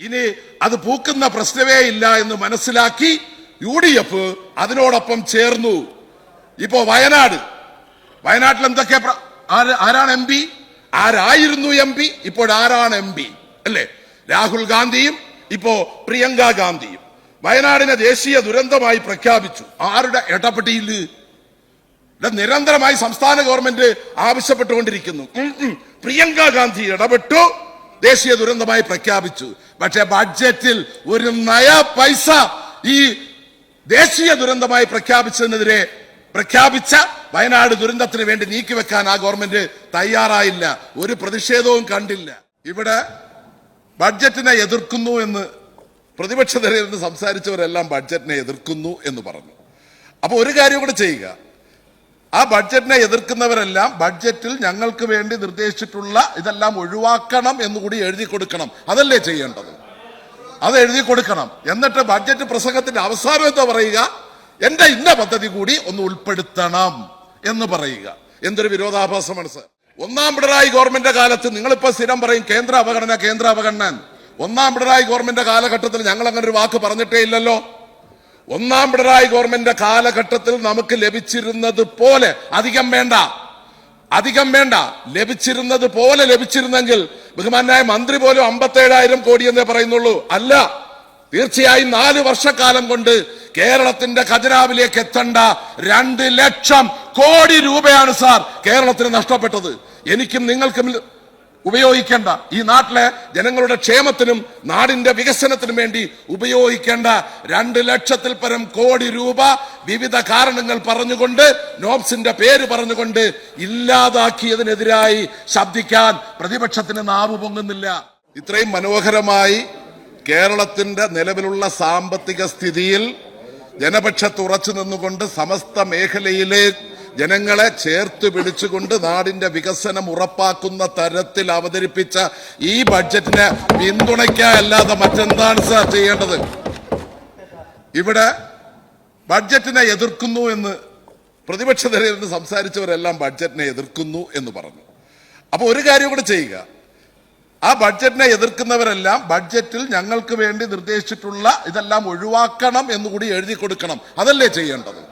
ഇനി അത് പൂക്കുന്ന പ്രശ്നമേ ഇല്ല എന്ന് മനസ്സിലാക്കി യു ഡി എഫ് അതിനോടൊപ്പം ചേർന്നു. ഇപ്പോ വയനാട്. വയനാട്ടിൽ എന്തൊക്കെ ആരാണ് എം പി? ആരായിരുന്നു എം പി? ഇപ്പോഴാരാണ് എം പി? അല്ലേ? രാഹുൽ ഗാന്ധിയും ഇപ്പോ പ്രിയങ്ക ഗാന്ധിയും. വയനാടിനെ ദേശീയ ദുരന്തമായി പ്രഖ്യാപിച്ചു. ആരുടെ? ഇടപെട്ടിയിൽ നിരന്തരമായി സംസ്ഥാന ഗവൺമെന്റ് ആവശ്യപ്പെട്ടുകൊണ്ടിരിക്കുന്നു. പ്രിയങ്ക ഗാന്ധി ഇടപെട്ടു. ദേശീയ ദുരന്തമായി പ്രഖ്യാപിച്ചു. പക്ഷെ ബഡ്ജറ്റിൽ ഒരു നയ പൈസ ഈ ദേശീയ ദുരന്തമായി പ്രഖ്യാപിച്ചതിനെതിരെ പ്രഖ്യാപിച്ച വയനാട് ദുരന്തത്തിന് വേണ്ടി നീക്കിവെക്കാൻ ആ ഗവൺമെന്റ് തയ്യാറായില്ല. ഒരു പ്രതിഷേധവും കണ്ടില്ല. ഇവിടെ ബഡ്ജറ്റിനെ എതിർക്കുന്നു എന്ന് പ്രതിപക്ഷ നിരയിൽ നിന്ന് സംസാരിച്ചവരെല്ലാം ബഡ്ജറ്റിനെ എതിർക്കുന്നു എന്ന് പറഞ്ഞു. അപ്പൊ ഒരു കാര്യം കൂടെ ചെയ്യുക. ആ ബഡ്ജറ്റിനെ എതിർക്കുന്നവരെല്ലാം ബഡ്ജറ്റിൽ ഞങ്ങൾക്ക് വേണ്ടി നിർദ്ദേശിച്ചിട്ടുള്ള ഇതെല്ലാം ഒഴിവാക്കണം എന്നുകൂടി എഴുതി കൊടുക്കണം. അതല്ലേ ചെയ്യേണ്ടത്? അത് എഴുതി കൊടുക്കണം. എന്നിട്ട് ബഡ്ജറ്റ് പ്രസംഗത്തിന്റെ അവസാനം എന്താ പറയുക? എന്റെ ഇന്ന പദ്ധതി കൂടി ഒന്ന് ഉൾപ്പെടുത്തണം എന്ന് പറയുക. എന്തൊരു വിരോധാഭാസമാണ് സർ. ഒന്നാം പിണറായി ഗവൺമെന്റ് കാലത്ത് നിങ്ങളിപ്പോ സ്ഥിരം പറയും കേന്ദ്ര അവഗണന കേന്ദ്ര അവഗണന. ഒന്നാം പിണറായി ഗവൺമെന്റ് കാലഘട്ടത്തിൽ ഞങ്ങൾ അങ്ങനെ ഒരു വാക്ക് പറഞ്ഞിട്ടേ ഇല്ലല്ലോ. ഒന്നാം പിണറായി ഗവൺമെന്റിന്റെ കാലഘട്ടത്തിൽ നമുക്ക് ലഭിച്ചിരുന്നത് പോലെ അധികം വേണ്ട. അധികം വേണ്ട. ലഭിച്ചിരുന്നത് പോലെ ലഭിച്ചിരുന്നെങ്കിൽ ബഹുമാനായ മന്ത്രി പോലും അമ്പത്തേഴായിരം കോടി എന്നേ പറയുന്നുള്ളൂ. അല്ല തീർച്ചയായും നാല് വർഷക്കാലം കൊണ്ട് കേരളത്തിന്റെ ഖജനാവിലേക്ക് എത്തേണ്ട രണ്ട് ലക്ഷം കോടി രൂപയാണ് സാർ കേരളത്തിന് നഷ്ടപ്പെട്ടത്. എനിക്കും നിങ്ങൾക്കും ഉപയോഗിക്കേണ്ട. ഈ നാട്ടിലെ ജനങ്ങളുടെ ക്ഷേമത്തിനും നാടിന്റെ വികസനത്തിനും വേണ്ടി ഉപയോഗിക്കേണ്ട രണ്ട് ലക്ഷത്തിൽ പരം കോടി രൂപ വിവിധ കാരണങ്ങൾ പറഞ്ഞുകൊണ്ട് നോബ്സിന്റെ പേര് പറഞ്ഞുകൊണ്ട് ഇല്ലാതാക്കിയതിനെതിരായി ശബ്ദിക്കാൻ പ്രതിപക്ഷത്തിന് നാവ് പൊങ്ങുന്നില്ല. ഇത്രയും മനോഹരമായി കേരളത്തിന്റെ നിലവിലുള്ള സാമ്പത്തിക സ്ഥിതിയിൽ ജനപക്ഷത്ത് ഉറച്ചു നിന്നുകൊണ്ട് സമസ്ത മേഖലയിലെ ജനങ്ങളെ ചേർത്ത് പിടിച്ചുകൊണ്ട് നാടിന്റെ വികസനം ഉറപ്പാക്കുന്ന തരത്തിൽ അവതരിപ്പിച്ച ഈ ബഡ്ജറ്റിനെ പിന്തുണയ്ക്കാല്ലാതെ മറ്റെന്താണ് സാർ ചെയ്യേണ്ടത്? ഇവിടെ ബഡ്ജറ്റിനെ എതിർക്കുന്നു എന്ന് പ്രതിപക്ഷ നിരയിൽ സംസാരിച്ചവരെല്ലാം ബഡ്ജറ്റിനെ എതിർക്കുന്നു എന്ന് പറഞ്ഞു. അപ്പൊ ഒരു കാര്യം കൂടെ ചെയ്യുക. ആ ബഡ്ജറ്റിനെ എതിർക്കുന്നവരെല്ലാം ബഡ്ജറ്റിൽ ഞങ്ങൾക്ക് വേണ്ടി നിർദ്ദേശിച്ചിട്ടുള്ള ഇതെല്ലാം ഒഴിവാക്കണം എന്നുകൂടി എഴുതി കൊടുക്കണം. അതല്ലേ ചെയ്യേണ്ടത്?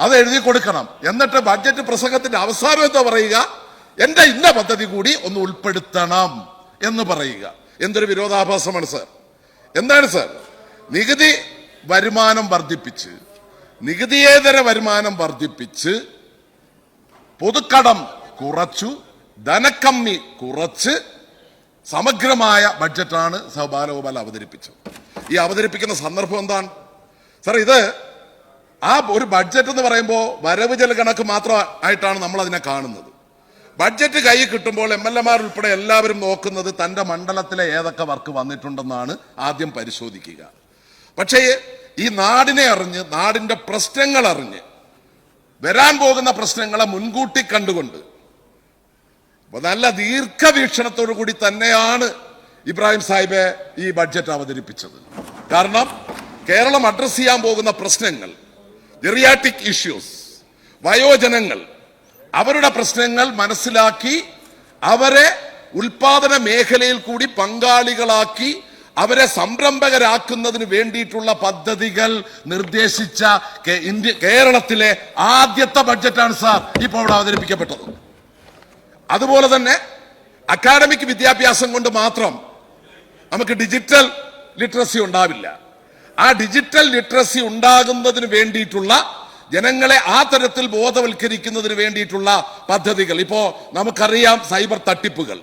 അത് എഴുതി കൊടുക്കണം. എന്നിട്ട് ബഡ്ജറ്റ് പ്രസംഗത്തിന്റെ അവസാനം എന്താ പറയുക? എന്റെ ഇന്ന പദ്ധതി കൂടി ഒന്ന് ഉൾപ്പെടുത്തണം എന്ന് പറയുക. എന്തൊരു വിരോധാഭാസമാണ് സാർ. എന്താണ് സാർ? നികുതി വരുമാനം വർദ്ധിപ്പിച്ച് നികുതിയേതര വരുമാനം വർദ്ധിപ്പിച്ച് പൊതുക്കടം കുറച്ചു ധനക്കമ്മി കുറച്ച് സമഗ്രമായ ബഡ്ജറ്റാണ് സഹബാലഗോപാൽ അവതരിപ്പിച്ചത്. ഈ അവതരിപ്പിക്കുന്ന സന്ദർഭം എന്താണ്? സാർ ഇത് ആ ഒരു ബഡ്ജറ്റ് എന്ന് പറയുമ്പോൾ വരവ് ചെല കണക്ക് മാത്രമായിട്ടാണ് നമ്മൾ അതിനെ കാണുന്നത്. ബഡ്ജറ്റ് കൈ കിട്ടുമ്പോൾ എം എൽ എമാർ ഉൾപ്പെടെ എല്ലാവരും നോക്കുന്നത് തന്റെ മണ്ഡലത്തിലെ ഏതൊക്കെ വർക്ക് വന്നിട്ടുണ്ടെന്നാണ് ആദ്യം പരിശോധിക്കുക. പക്ഷേ ഈ നാടിനെ അറിഞ്ഞ് നാടിന്റെ പ്രശ്നങ്ങൾ അറിഞ്ഞ് വരാൻ പോകുന്ന പ്രശ്നങ്ങളെ മുൻകൂട്ടി കണ്ടുകൊണ്ട് നല്ല ദീർഘവീക്ഷണത്തോടു കൂടി തന്നെയാണ് ഇബ്രാഹിം സാഹിബ് ഈ ബഡ്ജറ്റ് അവതരിപ്പിച്ചത്. കാരണം കേരളം അഡ്രസ് ചെയ്യാൻ പോകുന്ന പ്രശ്നങ്ങൾ ജെറിയാറ്റിക് ഇഷ്യൂസ് വയോജനങ്ങൾ അവരുടെ പ്രശ്നങ്ങൾ മനസ്സിലാക്കി അവരെ ഉൽപാദന മേഖലയിൽ കൂടി പങ്കാളികളാക്കി അവരെ സംരംഭകരാക്കുന്നതിന് വേണ്ടിയിട്ടുള്ള പദ്ധതികൾ നിർദ്ദേശിച്ച ഇന്ത്യ കേരളത്തിലെ ആദ്യത്തെ ബഡ്ജറ്റാണ് സാർ ഇപ്പോൾ ഇവിടെ അവതരിപ്പിക്കപ്പെട്ടത്. അതുപോലെ തന്നെ അക്കാഡമിക് വിദ്യാഭ്യാസം കൊണ്ട് മാത്രം നമുക്ക് ഡിജിറ്റൽ ലിറ്ററസി ഉണ്ടാവില്ല. ആ ഡിജിറ്റൽ ലിറ്ററസി ഉണ്ടാകുന്നതിന് വേണ്ടിയിട്ടുള്ള ജനങ്ങളെ ആ തരത്തിൽ ബോധവൽക്കരിക്കുന്നതിന് വേണ്ടിയിട്ടുള്ള പദ്ധതികൾ. ഇപ്പോ നമുക്കറിയാം സൈബർ തട്ടിപ്പുകൾ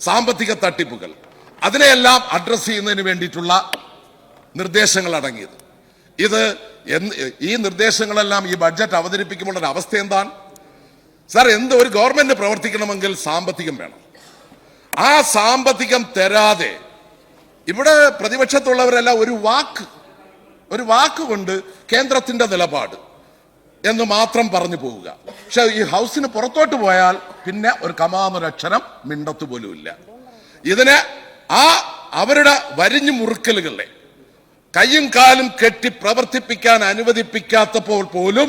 സാമ്പത്തിക തട്ടിപ്പുകൾ. അതിനെയെല്ലാം അഡ്രസ് ചെയ്യുന്നതിന് വേണ്ടിയിട്ടുള്ള നിർദ്ദേശങ്ങൾ അടങ്ങിയത്. ഇത് ഈ നിർദ്ദേശങ്ങളെല്ലാം ഈ ബഡ്ജറ്റ് അവതരിപ്പിക്കുമ്പോൾ ഒരു അവസ്ഥ എന്താണ്? സാർ എന്ത് ഒരു ഗവൺമെന്റ് പ്രവർത്തിക്കണമെങ്കിൽ സാമ്പത്തികം വേണം. ആ സാമ്പത്തികം തരാതെ ഇവിടെ പ്രതിപക്ഷത്തുള്ളവരെല്ലാം ഒരു വാക്ക് ഒരു വാക്കുകൊണ്ട് കേന്ദ്രത്തിന്റെ നിലപാട് എന്ന് മാത്രം പറഞ്ഞു പോവുക. പക്ഷെ ഈ ഹൗസിന് പുറത്തോട്ട് പോയാൽ പിന്നെ ഒരു കമാന്നൊരക്ഷരം മിണ്ടത്ത് പോലും ഇല്ല. ഇതിന് ആ അവരുടെ വരിഞ്ഞു മുറുക്കലുകളെ കയ്യും കാലും കെട്ടി പ്രവർത്തിപ്പിക്കാൻ അനുവദിപ്പിക്കാത്തപ്പോൾ പോലും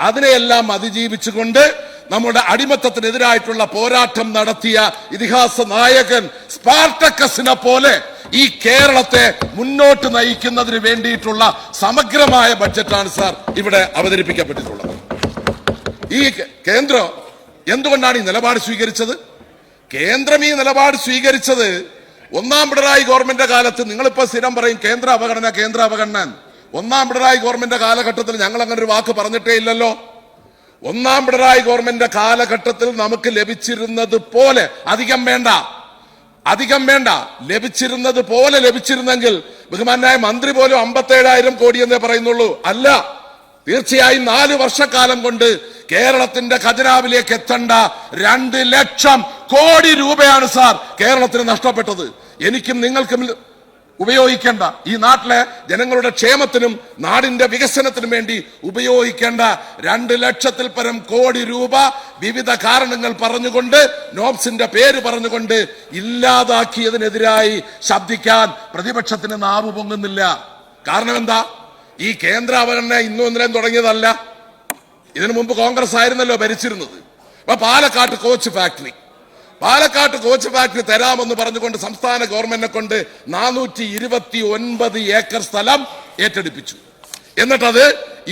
അതിനെയെല്ലാം അതിജീവിച്ചുകൊണ്ട് നമ്മുടെ അടിമത്തത്തിനെതിരായിട്ടുള്ള പോരാട്ടം നടത്തിയ ഇതിഹാസ നായകൻ സ്പാർട്ടക്കസിനെ പോലെ ഈ കേരളത്തെ മുന്നോട്ട് നയിക്കുന്നതിന് വേണ്ടിയിട്ടുള്ള സമഗ്രമായ ബഡ്ജറ്റാണ് സാർ ഇവിടെ അവതരിപ്പിക്കപ്പെട്ടിട്ടുള്ളത്. ഈ കേന്ദ്രം എന്തുകൊണ്ടാണ് ഈ നിലപാട് സ്വീകരിച്ചത്? കേന്ദ്രം ഈ നിലപാട് സ്വീകരിച്ചത് ഒന്നാം പിണറായി ഗവൺമെന്റ് കാലത്ത് നിങ്ങളിപ്പോ സ്ഥിരം പറയും കേന്ദ്ര അവഗണന കേന്ദ്ര അവഗണന ഒന്നാം പിണറായി ഗവൺമെന്റ് കാലഘട്ടത്തിൽ ഞങ്ങൾ അങ്ങനെ ഒരു വാക്ക് പറഞ്ഞിട്ടേ ഇല്ലല്ലോ. ഒന്നാം പിണറായി ഗവൺമെന്റിന്റെ കാലഘട്ടത്തിൽ നമുക്ക് ലഭിച്ചിരുന്നത് പോലെ അധികം വേണ്ട. അധികം വേണ്ട. ലഭിച്ചിരുന്നത് പോലെ ലഭിച്ചിരുന്നെങ്കിൽ ബഹുമാനായ മന്ത്രി പോലും അമ്പത്തേഴായിരം കോടി എന്നേ പറയുന്നുള്ളൂ. അല്ല തീർച്ചയായും നാല് വർഷക്കാലം കൊണ്ട് കേരളത്തിന്റെ ഖജനാവിലേക്ക് എത്തേണ്ട രണ്ട് ലക്ഷം കോടി രൂപയാണ് സാർ കേരളത്തിന് നഷ്ടപ്പെട്ടത്. എനിക്കും നിങ്ങൾക്കും ഉപയോഗിക്കേണ്ട ഈ നാട്ടിലെ ജനങ്ങളുടെ ക്ഷേമത്തിനും നാടിന്റെ വികസനത്തിനും വേണ്ടി ഉപയോഗിക്കേണ്ട രണ്ട് ലക്ഷത്തിൽ പരം കോടി രൂപ വിവിധ കാരണങ്ങൾ പറഞ്ഞുകൊണ്ട് നോബ്സിന്റെ പേര് പറഞ്ഞുകൊണ്ട് ഇല്ലാതാക്കിയതിനെതിരായി ശബ്ദിക്കാൻ പ്രതിപക്ഷത്തിന് നാവ് പൊങ്ങുന്നില്ല. കാരണം എന്താ? ഈ കേന്ദ്ര ഇന്നും ഇന്നലെയും തുടങ്ങിയതല്ല. ഇതിനു മുമ്പ് കോൺഗ്രസ് ആയിരുന്നല്ലോ ഭരിച്ചിരുന്നത്. അപ്പൊ പാലക്കാട്ട് കോച്ച് ഫാക്ടറി. പാലക്കാട്ട് കോച്ച് ഫാക്ടറി തരാമെന്ന് പറഞ്ഞുകൊണ്ട് സംസ്ഥാന ഗവൺമെന്റിനെ കൊണ്ട് നാനൂറ്റി ഇരുപത്തി ഒൻപത് ഏക്കർ സ്ഥലം ഏറ്റെടുപ്പിച്ചു. എന്നിട്ടത്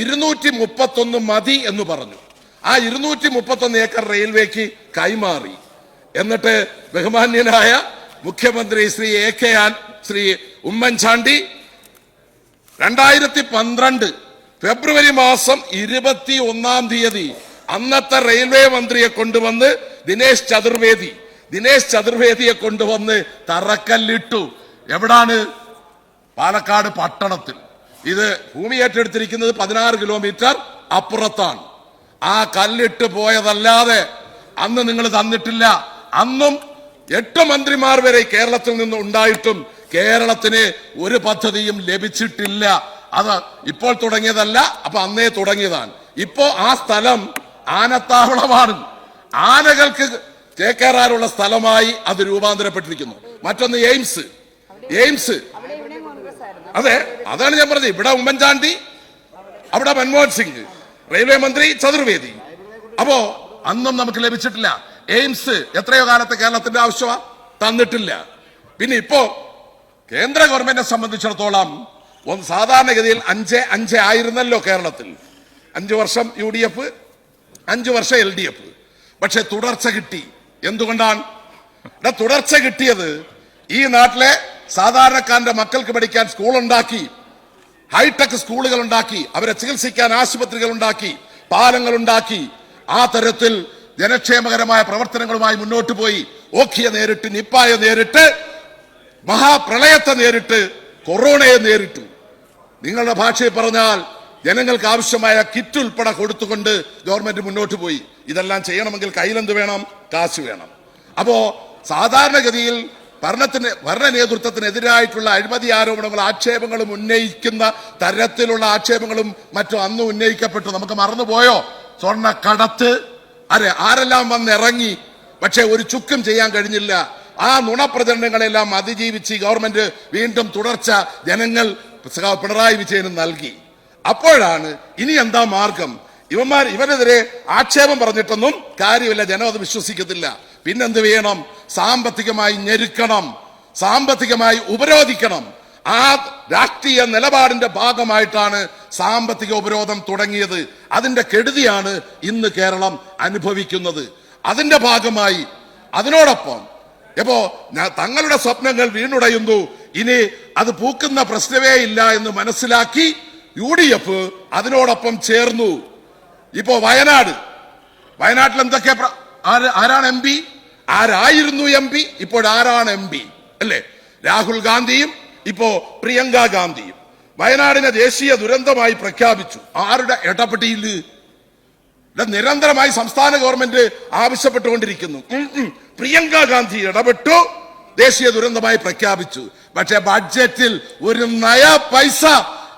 ഇരുന്നൂറ്റി മുപ്പത്തൊന്ന് മതി എന്ന് പറഞ്ഞു. ആ ഇരുന്നൂറ്റി മുപ്പത്തൊന്ന് ഏക്കർ റെയിൽവേക്ക് കൈമാറി. എന്നിട്ട് ബഹുമാന്യനായ മുഖ്യമന്ത്രി Shri A K and Shri Oommen Chandy രണ്ടായിരത്തി പന്ത്രണ്ട് ഫെബ്രുവരി മാസം ഇരുപത്തി ഒന്നാം തീയതി അന്നത്തെ റെയിൽവേ മന്ത്രിയെ കൊണ്ടുവന്ന് ദിനേശ് ചതുർവേദി ദിനേശ് ചതുർവേദിയെ കൊണ്ടുവന്ന് തറക്കല്ലിട്ടു. എവിടാണ്? പാലക്കാട് പട്ടണത്തിൽ. ഇത് ഭൂമി ഏറ്റെടുത്തിരിക്കുന്നത് പതിനാറ് കിലോമീറ്റർ അപ്പുറത്താണ്. ആ കല്ലിട്ട് പോയതല്ലാതെ അന്ന് നിങ്ങൾ തന്നിട്ടില്ല. അന്നും എട്ട് മന്ത്രിമാർ വരെ കേരളത്തിൽ നിന്ന് ഉണ്ടായിട്ടും കേരളത്തിന് ഒരു പദ്ധതിയും ലഭിച്ചിട്ടില്ല. അത് ഇപ്പോൾ തുടങ്ങിയതല്ല അപ്പൊ അന്നേ തുടങ്ങിയതാണ്. ഇപ്പോ ആ സ്ഥലം ആനത്താവളമാണ്. ആനകൾക്ക് ചേക്കേറാനുള്ള സ്ഥലമായി അത് രൂപാന്തരപ്പെട്ടിരിക്കുന്നു. മറ്റൊന്ന് എയിംസ്. എയിംസ്. അതെ അതാണ് ഞാൻ പറഞ്ഞത്. ഇവിടെ ഉമ്മൻചാണ്ടി അവിടെ മൻമോഹൻ സിംഗ് റെയിൽവേ മന്ത്രി ചതുർവേദി. അപ്പോ അന്നും നമുക്ക് ലഭിച്ചിട്ടില്ല. എയിംസ് എത്രയോ കാലത്തെ കേരളത്തിന്റെ ആവശ്യമാ? തന്നിട്ടില്ല. പിന്നെ ഇപ്പോ കേന്ദ്ര ഗവൺമെന്റിനെ സംബന്ധിച്ചിടത്തോളം സാധാരണഗതിയിൽ അഞ്ച് അഞ്ച് ആയിരുന്നല്ലോ കേരളത്തിൽ. അഞ്ചു വർഷം യു ഡി എഫ് അഞ്ചു വർഷം എൽ ഡി എഫ്. പക്ഷെ തുടർച്ച കിട്ടി. എന്തുകൊണ്ടാണ്? തുടർച്ച കിട്ടിയത് ഈ നാട്ടിലെ സാധാരണക്കാരന്റെ മക്കൾക്ക് പഠിക്കാൻ സ്കൂൾ ഉണ്ടാക്കി ഹൈടെക് സ്കൂളുകൾ ഉണ്ടാക്കി അവരെ ചികിത്സിക്കാൻ ആശുപത്രികൾ ഉണ്ടാക്കി പാലങ്ങൾ ഉണ്ടാക്കി ആ തരത്തിൽ ജനക്ഷേമകരമായ പ്രവർത്തനങ്ങളുമായി മുന്നോട്ട് പോയി. ഓഖിയെ നേരിട്ട് നിപ്പായെ നേരിട്ട് മഹാപ്രളയത്തെ നേരിട്ട് കൊറോണയെ നേരിട്ടു. നിങ്ങളുടെ ഭാഷയിൽ പറഞ്ഞാൽ ജനങ്ങൾക്ക് ആവശ്യമായ കിറ്റ് ഉൾപ്പെടെ കൊടുത്തുകൊണ്ട് ഗവൺമെന്റ് മുന്നോട്ട് പോയി. ഇതെല്ലാം ചെയ്യണമെങ്കിൽ കയ്യിലെന്ത് വേണം? കാശ് വേണം. അപ്പോ സാധാരണഗതിയിൽ ഭരണത്തിന് ഭരണ നേതൃത്വത്തിനെതിരായിട്ടുള്ള അഴിമതി ആരോപണങ്ങളും ആക്ഷേപങ്ങളും ഉന്നയിക്കുന്ന തരത്തിലുള്ള ആക്ഷേപങ്ങളും മറ്റും അന്ന് ഉന്നയിക്കപ്പെട്ടു. നമുക്ക് മറന്നുപോയോ? സ്വർണ കടത്ത് അരെ ആരെല്ലാം വന്നിറങ്ങി? പക്ഷെ ഒരു ചുക്കും ചെയ്യാൻ കഴിഞ്ഞില്ല. ആ നുണപ്രചരണങ്ങളെല്ലാം അതിജീവിച്ച് ഗവൺമെന്റ് വീണ്ടും തുടർച്ച ജനങ്ങൾ പിണറായി വിജയന് നൽകി. അപ്പോഴാണ് ഇനി എന്താ മാർഗം? ഇവന്മാർ ഇവനെതിരെ ആക്ഷേപം പറഞ്ഞിട്ടൊന്നും കാര്യമില്ല ജനം അത് വിശ്വസിക്കത്തില്ല. പിന്നെന്ത് ചെയ്യണം സാമ്പത്തികമായി ഞെരുക്കണം സാമ്പത്തികമായി ഉപരോധിക്കണം. ആ രാഷ്ട്രീയ നിലപാടിന്റെ ഭാഗമായിട്ടാണ് സാമ്പത്തിക ഉപരോധം തുടങ്ങിയത്. അതിന്റെ കെടുതിയാണ് ഇന്ന് കേരളം അനുഭവിക്കുന്നത്. അതിന്റെ ഭാഗമായി അതിനോടൊപ്പം ഇപ്പോ തങ്ങളുടെ സ്വപ്നങ്ങൾ വീണുടയുന്നു. ഇനി അത് പൂക്കുന്ന പ്രശ്നമേ ഇല്ല എന്ന് മനസ്സിലാക്കി യു ഡി എഫ് അതിനോടൊപ്പം ചേർന്നു. ഇപ്പോ വയനാട്. വയനാട്ടിൽ എന്തൊക്കെ ആരാണ് എം പി? ആരായിരുന്നു എം പി? ഇപ്പോൾ ആരാണ് എം പി? അല്ലേ? രാഹുൽ ഗാന്ധിയും ഇപ്പോ പ്രിയങ്ക ഗാന്ധിയും. വയനാടിനെ ദേശീയ ദുരന്തമായി പ്രഖ്യാപിച്ചു. ആരുടെ ഇടപെട്ടിയിൽ നിരന്തരമായി സംസ്ഥാന ഗവൺമെന്റ് ആവശ്യപ്പെട്ടുകൊണ്ടിരിക്കുന്നു. പ്രിയങ്ക ഗാന്ധി ഇടപെട്ടു ദേശീയ ദുരന്തമായി പ്രഖ്യാപിച്ചു. പക്ഷെ ബഡ്ജറ്റിൽ ഒരു നയ പൈസ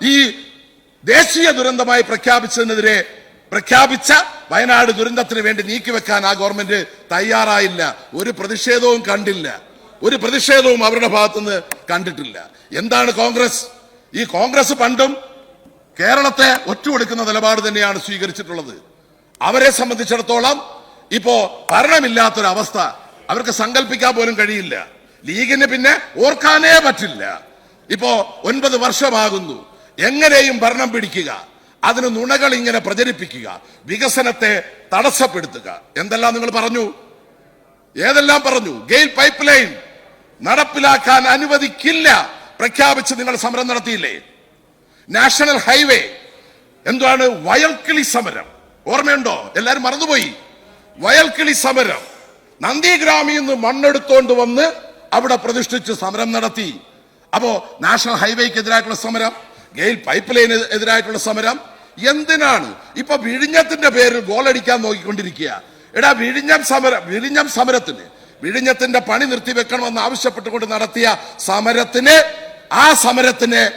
ഈ ദേശീയ ദുരന്തമായി പ്രഖ്യാപിച്ചതിനെതിരെ പ്രഖ്യാപിച്ച വയനാട് ദുരന്തത്തിന് വേണ്ടി നീക്കിവെക്കാൻ ആ ഗവൺമെന്റ് തയ്യാറായില്ല. ഒരു പ്രതിഷേധവും കണ്ടില്ല. ഒരു പ്രതിഷേധവും അവരുടെ ഭാഗത്തുനിന്ന് കണ്ടിട്ടില്ല. എന്താണ് കോൺഗ്രസ്? ഈ കോൺഗ്രസ് പണ്ടും കേരളത്തെ ഒറ്റുകൊടുക്കുന്ന നിലപാട് തന്നെയാണ് സ്വീകരിച്ചിട്ടുള്ളത്. അവരെ സംബന്ധിച്ചിടത്തോളം ഇപ്പോ ഭരണമില്ലാത്തൊരവസ്ഥ അവർക്ക് സങ്കല്പിക്കാൻ പോലും കഴിയില്ല. ലീഗിന് പിന്നെ ഓർക്കാനേ പറ്റില്ല. ഇപ്പോ ഒൻപത് വർഷമാകുന്നു. എങ്ങനെയും ഭരണം പിടിക്കുക. അതിന് നുണകൾ ഇങ്ങനെ പ്രചരിപ്പിക്കുക. വികസനത്തെ തടസ്സപ്പെടുത്തുക. എന്തെല്ലാം നിങ്ങൾ പറഞ്ഞു? ഏതെല്ലാം പറഞ്ഞു? ഗെയിൽ പൈപ്പ് ലൈൻ നടപ്പിലാക്കാൻ അനുവദിക്കില്ല. പ്രഖ്യാപിച്ച് നിങ്ങൾ സമരം നടത്തിയില്ലേ? National highway. എന്താണ്? വയൽക്കിളി സമരം. ഓർമ്മയുണ്ടോ? എല്ലാരും മറന്നുപോയി. വയൽക്കിളി സമരം. നന്ദിഗ്രാമിൽ നിന്ന് മണ്ണെടുത്തോണ്ട് വന്ന് അവിടെ പ്രതിഷ്ഠിച്ച് സമരം നടത്തി. അപ്പോ നാഷണൽ ഹൈവേക്കെതിരായിട്ടുള്ള സമരം. ഗെയിൽ പൈപ്പ് ലൈന് എതിരായിട്ടുള്ള സമരം. എന്തിനാണ്? ഇപ്പൊ വിഴിഞ്ഞത്തിന്റെ പേരിൽ ഗോളടിക്കാൻ നോക്കിക്കൊണ്ടിരിക്കുക. എടാ വിഴിഞ്ഞം സമരം വിഴിഞ്ഞം സമരത്തിന് വിഴിഞ്ഞത്തിന്റെ പണി നിർത്തിവെക്കണമെന്ന് ആവശ്യപ്പെട്ടുകൊണ്ട് നടത്തിയ സമരത്തിന് ആ സമരത്തിന്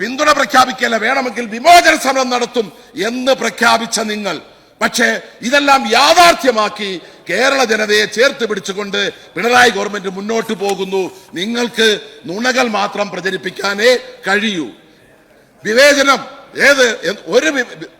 പിന്തുണ പ്രഖ്യാപിക്കല്ല വേണമെങ്കിൽ വിമോചന സമരം നടത്തും എന്ന് പ്രഖ്യാപിച്ച നിങ്ങൾ. പക്ഷേ ഇതെല്ലാം യാഥാർത്ഥ്യമാക്കി കേരള ജനതയെ ചേർത്ത് പിടിച്ചുകൊണ്ട് പിണറായി ഗവൺമെന്റ് മുന്നോട്ട് പോകുന്നു. നിങ്ങൾക്ക് നുണകൾ മാത്രം പ്രചരിപ്പിക്കാനേ കഴിയൂ. വിവേചനം. ഏത് ഒരു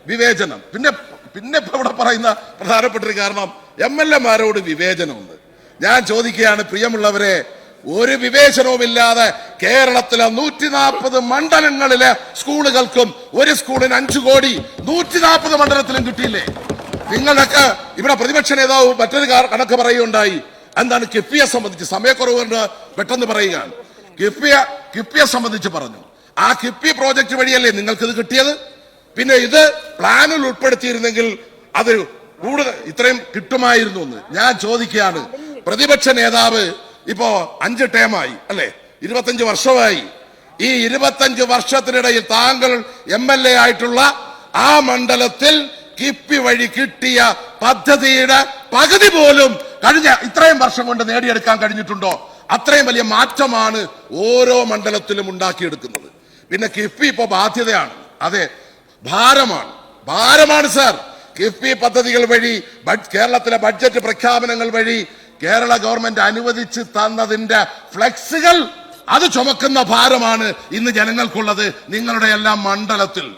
വിവേചനം. പിന്നെ പിന്നെ ഇപ്പൊ ഇവിടെ പറയുന്ന പ്രധാനപ്പെട്ട ഒരു കാരണം എം എൽ എമാരോട് വിവേചനമുണ്ട്. ഞാൻ ചോദിക്കുകയാണ് പ്രിയമുള്ളവരെ ഒരു വിവേചനവുമില്ലാതെ കേരളത്തിലെ നൂറ്റി നാൽപ്പത് മണ്ഡലങ്ങളിലെ സ്കൂളുകൾക്കും ഒരു സ്കൂളിന് അഞ്ചു കോടി നൂറ്റി നാൽപ്പത് മണ്ഡലത്തിലും കിട്ടിയില്ലേ? നിങ്ങളൊക്കെ ഇവിടെ പ്രതിപക്ഷ നേതാവ് മറ്റൊരു കണക്ക് പറയുകയുണ്ടായി. എന്താണ് കിഫ്ബിയെ സംബന്ധിച്ച്? സമയക്കുറവ് പെട്ടെന്ന് പറയുകയാണ്. കിഫ്ബിയ കിഫ്ബിയെ സംബന്ധിച്ച് പറഞ്ഞു. ആ കിഫ്ബി പ്രോജക്ട് വഴിയല്ലേ നിങ്ങൾക്ക് ഇത് കിട്ടിയത്? പിന്നെ ഇത് പ്ലാനിൽ ഉൾപ്പെടുത്തിയിരുന്നെങ്കിൽ അത് കൂടുതൽ ഇത്രയും കിട്ടുമായിരുന്നു എന്ന് ഞാൻ ചോദിക്കുകയാണ്. പ്രതിപക്ഷ നേതാവ് ഇപ്പോ അഞ്ച് ടേമായി അല്ലെ? ഇരുപത്തഞ്ച് വർഷമായി. ഈ ഇരുപത്തഞ്ച് വർഷത്തിനിടയിൽ താങ്കൾ എം എൽ എ ആയിട്ടുള്ള ആ മണ്ഡലത്തിൽ കിപ്പി വഴി കിട്ടിയ പദ്ധതിയുടെ പകുതി പോലും കഴിഞ്ഞ ഇത്രയും വർഷം കൊണ്ട് നേടിയെടുക്കാൻ കഴിഞ്ഞിട്ടുണ്ടോ? അത്രയും വലിയ മാറ്റമാണ് ഓരോ മണ്ഡലത്തിലും ഉണ്ടാക്കിയെടുക്കുന്നത്. പിന്നെ കിഫ്ബി ഇപ്പൊ ബാധ്യതയാണ്. അതെ ഭാരമാണ്. ഭാരമാണ് സാർ. കിഫ്ബി പദ്ധതികൾ വഴി കേരളത്തിലെ ബഡ്ജറ്റ് പ്രഖ്യാപനങ്ങൾ വഴി കേരള ഗവൺമെന്റ് അനുവദിച്ച് തന്നതിന്റെ ഫ്ലെക്സുകൾ അത് ചുമക്കുന്ന ഭാരമാണ് ഇന്ന് ജനങ്ങൾക്കുള്ളത് നിങ്ങളുടെ എല്ലാം മണ്ഡലത്തിൽ.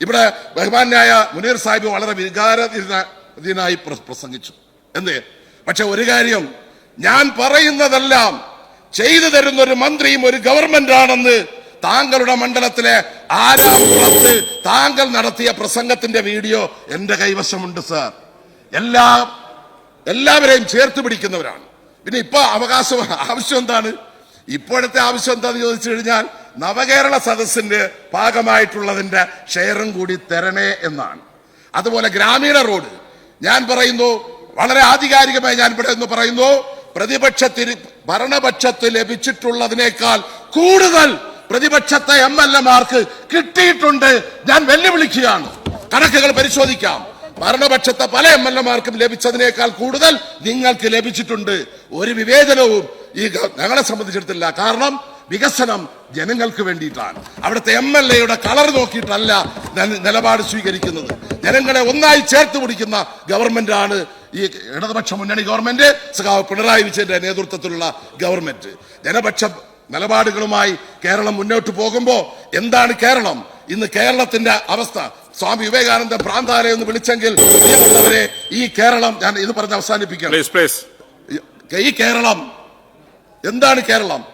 ഇവിടെ ബഹുമാന്യായ മുനീർ സാഹിബ് വളരെ വികാരധീനായി പ്രസംഗിച്ചു. എന്തേ? പക്ഷെ ഒരു കാര്യം ഞാൻ പറയുന്നതെല്ലാം ചെയ്തു തരുന്ന ഒരു മന്ത്രിയും ഒരു ഗവൺമെന്റ് ആണെന്ന് താങ്കളുടെ മണ്ഡലത്തിലെ ആരാപുറത്ത് താങ്കൾ നടത്തിയ പ്രസംഗത്തിന്റെ വീഡിയോ എന്റെ കൈവശമുണ്ട് സാർ. എല്ലാ എല്ലാവരെയും ചേർത്ത് പിടിക്കുന്നവരാണ്. പിന്നെ ഇപ്പൊ അവകാശം ആവശ്യം എന്താണ്? ഇപ്പോഴത്തെ ആവശ്യം എന്താണെന്ന് ചോദിച്ചു കഴിഞ്ഞാൽ നവകേരള സദസ്സിന്റെ ഭാഗമായിട്ടുള്ളതിന്റെ ഷെയറും കൂടി തരണേ എന്നാണ്. അതുപോലെ ഗ്രാമീണ റോഡ്. ഞാൻ പറയുന്നു വളരെ ആധികാരികമായി ഞാൻ ഇവിടെ എന്ന് പറയുന്നു പ്രതിപക്ഷത്തിന് ഭരണപക്ഷത്ത് ലഭിച്ചിട്ടുള്ളതിനേക്കാൾ കൂടുതൽ പ്രതിപക്ഷത്തെ എം എൽ എമാർക്ക് കിട്ടിയിട്ടുണ്ട്. ഞാൻ വെല്ലുവിളിക്കുകയാണ്. കണക്കുകൾ പരിശോധിക്കാം. ഭരണപക്ഷത്തെ പല എം എൽ എമാർക്കും ലഭിച്ചതിനേക്കാൾ കൂടുതൽ നിങ്ങൾക്ക് ലഭിച്ചിട്ടുണ്ട്. ഒരു വിവേചനവും ഈ ഞങ്ങളെ സംബന്ധിച്ചിടത്തില്ല. കാരണം വികസനം ജനങ്ങൾക്ക് വേണ്ടിയിട്ടാണ്. അവിടുത്തെ എം എൽ എയുടെ കളർ നോക്കിയിട്ടല്ല നിലപാട് സ്വീകരിക്കുന്നത്. ജനങ്ങളെ ഒന്നായി ചേർത്ത് പിടിക്കുന്ന ആണ് ഈ ഇടതുപക്ഷ മുന്നണി ഗവൺമെന്റ് സഖാവ് പിണറായി വിജയന്റെ നേതൃത്വത്തിലുള്ള ഗവൺമെന്റ്. ജനപക്ഷ നിലപാടുകളുമായി കേരളം മുന്നോട്ട് പോകുമ്പോൾ എന്താണ് കേരളം? ഇന്ന് കേരളത്തിന്റെ അവസ്ഥ. സ്വാമി വിവേകാനന്ദ ഭ്രാന്താലയം എന്ന് വിളിച്ചെങ്കിൽ പ്രിയമുള്ളവരെ ഈ കേരളം ഞാൻ ഇത് പറഞ്ഞ് പ്ലീസ് ഈ കേരളം എന്താണ് കേരളം?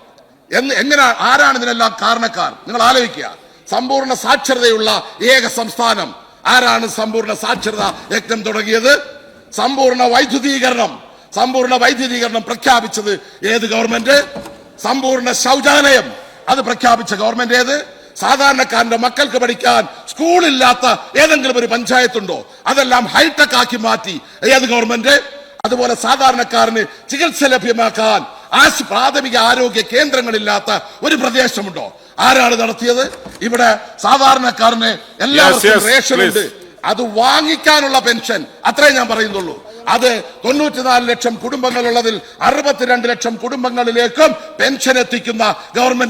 എന്ന് എങ്ങനെ ആരാണ് ഇതിനെല്ലാം കാരണക്കാർ? നിങ്ങൾ ആലോചിക്കുക. സമ്പൂർണ സാക്ഷരതയുള്ള ഏക സംസ്ഥാനം. ആരാണ് സമ്പൂർണ സാക്ഷരത യജ്ഞം തുടങ്ങിയത്? സമ്പൂർണ വൈദ്യുതീകരണം. സമ്പൂർണ വൈദ്യുതീകരണം പ്രഖ്യാപിച്ചത് ഏത് ഗവൺമെന്റ്? സമ്പൂർണ ശൗചാലയം. അത് പ്രഖ്യാപിച്ച ഗവൺമെന്റ് ഏത്? സാധാരണക്കാരന്റെ മക്കൾക്ക് പഠിക്കാൻ സ്കൂളില്ലാത്ത ഏതെങ്കിലും ഒരു പഞ്ചായത്തുണ്ടോ? അതെല്ലാം ഹൈടെക് ആക്കി മാറ്റി. ഏത് ഗവൺമെന്റ്? അതുപോലെ സാധാരണക്കാരന് ചികിത്സ ലഭ്യമാക്കാൻ ആശു പ്രാഥമിക ആരോഗ്യ കേന്ദ്രങ്ങളില്ലാത്ത ഒരു പ്രദേശമുണ്ടോ? ആരാണ് നടത്തിയത്? ഇവിടെ സാധാരണക്കാരന് എല്ലാവർക്കും റേഷൻ ഉണ്ട്. അത് വാങ്ങിക്കാനുള്ള പെൻഷൻ. അത്രേ ഞാൻ പറയുന്നുള്ളൂ. അത് തൊണ്ണൂറ്റിനാല് ലക്ഷം കുടുംബങ്ങൾ ഉള്ളതിൽ അറുപത്തിരണ്ട് ലക്ഷം കുടുംബങ്ങളിലേക്കും പെൻഷൻ എത്തിക്കുന്ന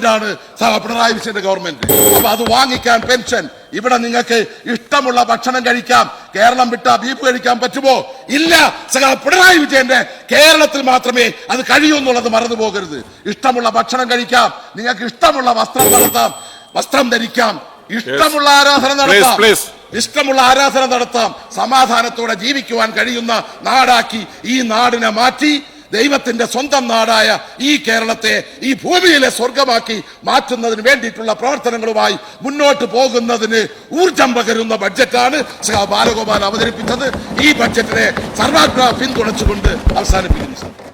ആണ് പിണറായി വിജയന്റെ ഗവൺമെന്റ്. അപ്പൊ അത് വാങ്ങിക്കാൻ പെൻഷൻ. ഇവിടെ നിങ്ങൾക്ക് ഇഷ്ടമുള്ള ഭക്ഷണം കഴിക്കാം. കേരളം വിട്ട ബീഫ് കഴിക്കാൻ പറ്റുമോ? ഇല്ല. സഹ പിണറായി വിജയന്റെ കേരളത്തിൽ മാത്രമേ അത് കഴിയൂ എന്നുള്ളത് മറന്നു പോകരുത്. ഇഷ്ടമുള്ള ഭക്ഷണം കഴിക്കാം. നിങ്ങൾക്ക് ഇഷ്ടമുള്ള വസ്ത്രം നടത്താം. വസ്ത്രം ധരിക്കാം. ഇഷ്ടമുള്ള ആരാധന നടത്താം. ഇഷ്ടമുള്ള ആരാധന നടത്താം. സമാധാനത്തോടെ ജീവിക്കുവാൻ കഴിയുന്ന നാടാക്കി ഈ നാടിനെ മാറ്റി ദൈവത്തിന്റെ സ്വന്തം നാടായ ഈ കേരളത്തെ ഈ ഭൂമിയിലെ സ്വർഗമാക്കി മാറ്റുന്നതിന് വേണ്ടിയിട്ടുള്ള പ്രവർത്തനങ്ങളുമായി മുന്നോട്ട് പോകുന്നതിന് ഊർജം പകരുന്ന ബഡ്ജറ്റാണ് ബാലഗോപാൽ അവതരിപ്പിച്ചത്. ഈ ബഡ്ജറ്റിനെ സർവാത്മ പിന്തുണച്ചുകൊണ്ട് അവസാനിപ്പിക്കുന്നു